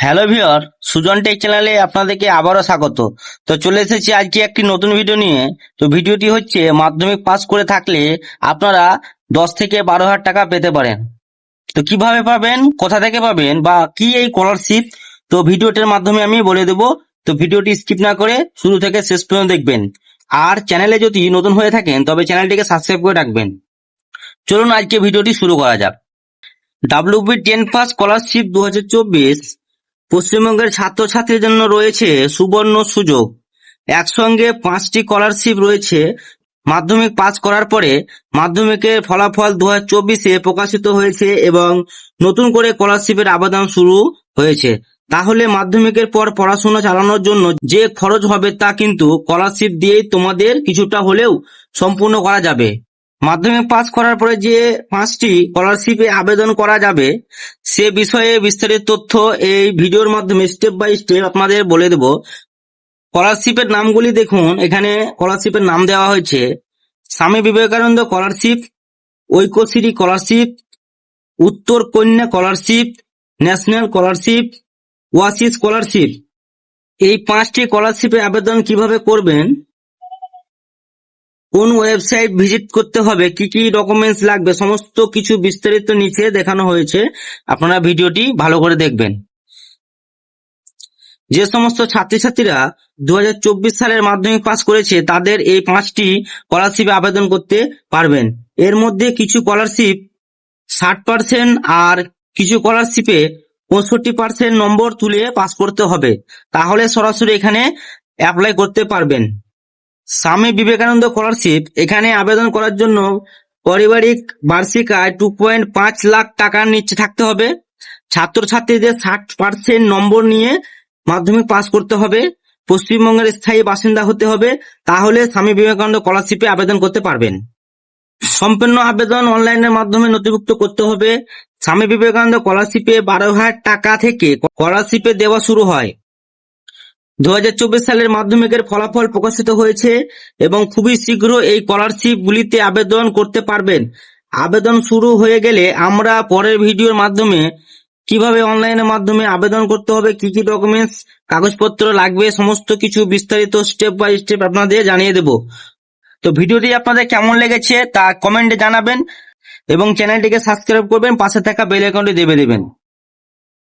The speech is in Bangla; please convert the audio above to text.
হ্যালো ভিওর সুজন টেক চ্যানেলে আপনাদেরকে আবারও স্বাগত। তো চলে এসেছি আজকে একটি নতুন ভিডিও নিয়ে। তো ভিডিওটি হচ্ছে মাধ্যমিক পাস করে থাকলে আপনারা দশ থেকে বারো হাজার টাকা পেতে পারেন। তো কীভাবে পাবেন, কোথা থেকে পাবেন বা কি এই স্কলারশিপ তো ভিডিওটির মাধ্যমে আমি বলে দেবো। তো ভিডিওটি স্কিপ না করে শুরু থেকে শেষ পর্যন্ত দেখবেন। আর চ্যানেলে যদি নতুন হয়ে থাকেন, তবে চ্যানেলটিকে সাবস্ক্রাইব করে রাখবেন। চলুন আজকে ভিডিওটি শুরু করা যাক। ডাব্লিউবি টেন পাস স্কলারশিপ দু হাজার চব্বিশ পশ্চিমবঙ্গের ছাত্রছাত্রীদের জন্য রয়েছে সুবর্ণ সুযোগ। একসঙ্গে পাঁচটি স্কলারশিপ রয়েছে। মাধ্যমিক পাস করার পরে মাধ্যমিকের ফলাফল দু হাজার চব্বিশে প্রকাশিত হয়েছে এবং নতুন করে স্কলারশিপের আবেদন শুরু হয়েছে। তাহলে মাধ্যমিকের পর পড়াশোনা চালানোর জন্য যে খরচ হবে তা কিন্তু স্কলারশিপ দিয়েই তোমাদের কিছুটা হলেও সম্পূর্ণ করা যাবে। মাধ্যমিক পাস করার পরে যে পাঁচটি স্কলারশিপে আবেদন করা যাবে, সে বিষয়ে বিস্তারিত তথ্য এই ভিডিওর মাধ্যমে স্টেপ বাই স্টেপ আপনাদের বলে দেব। স্কলারশিপের নামগুলি দেখুন, এখানে স্কলারশিপের নাম দেওয়া হয়েছে। স্বামী বিবেকানন্দ স্কলারশিপ ঐক্যশ্রী স্কলারশিপ উত্তর কন্যা scholarship national scholarship oasis scholarship এই পাঁচটি স্কলারশিপে আবেদন কীভাবে করবেন? কোন ওয়েবসাইট ভিজিট করতে হবে, কি কি ডকুমেন্টস লাগবে, সমস্ত কিছু বিস্তারিত নিচে দেখানো হয়েছে। আপনারা ভিডিওটি ভালো করে দেখবেন। যে সমস্ত ছাত্রছাত্রীরা দু হাজার চব্বিশ সালের মাধ্যমিক পাস করেছে, তাদের এই পাঁচটি স্কলারশিপে আবেদন করতে পারবেন। এর মধ্যে কিছু স্কলারশিপ ষাট পার্সেন্ট আর কিছু স্কলারশিপে পঁয়ষট্টি পার্সেন্ট নম্বর তুলে পাস করতে হবে। তাহলে সরাসরি এখানে অ্যাপ্লাই করতে পারবেন। স্বামী বিবেকানন্দ স্কলারশিপ, এখানে আবেদন করার জন্য পারিবারিক বার্ষিক আয় টু পয়েন্ট পাঁচ লাখ টাকার নিচে থাকতে হবে। ছাত্রছাত্রীদের ষাট পার্সেন্ট নম্বর নিয়ে মাধ্যমিক পাস করতে হবে। পশ্চিমবঙ্গের স্থায়ী বাসিন্দা হতে হবে, তাহলে স্বামী বিবেকানন্দ স্কলারশিপে আবেদন করতে পারবেন। সম্পূর্ণ আবেদন অনলাইনের মাধ্যমে নথিভুক্ত করতে হবে। স্বামী বিবেকানন্দ স্কলারশিপে বারো হাজার টাকা থেকে স্কলারশিপে দেওয়া শুরু হয়। দু হাজার চব্বিশ সালের মাধ্যমিকের ফলাফল প্রকাশিত হয়েছে এবং খুবই শীঘ্র এই স্কলারশিপ গুলিতে আবেদন করতে পারবেন। আবেদন শুরু হয়ে গেলে আমরা পরের ভিডিওর মাধ্যমে কীভাবে অনলাইনের মাধ্যমে আবেদন করতে হবে, কি কি ডকুমেন্টস, কাগজপত্র লাগবে, সমস্ত কিছু বিস্তারিত স্টেপ বাই স্টেপ আপনাদের জানিয়ে দেব। তো ভিডিওটি আপনাদের কেমন লেগেছে তা কমেন্টে জানাবেন এবং চ্যানেলটিকে সাবস্ক্রাইব করবেন, পাশে থাকা বেল আইকনটি দেবে দেবেন।